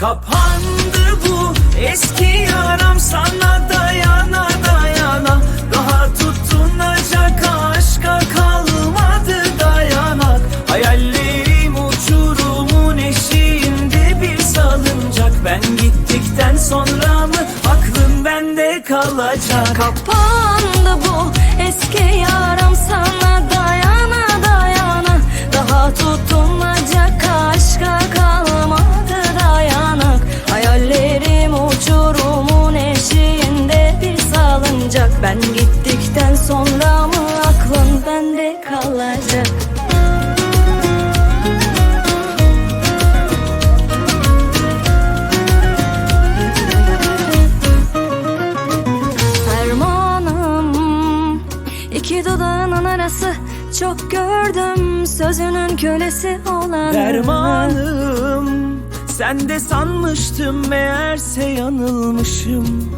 Kapandı bu eski yaram sana dayana dayana. Daha tutunacak aşka kalmadı dayanak. Hayallerim uçurumun eşiğinde bir salıncak. Ben gittikten sonra mı aklın bende kalacak? Kapandı bu eski yaram sana dayana dayana. Daha tutunacak Ben gittikten sonra mı aklın bende kalacak. Fermanım iki dudağının arası. Çok gördüm sözünün kölesi olan Dermanım sen de sanmıştım meğerse yanılmışım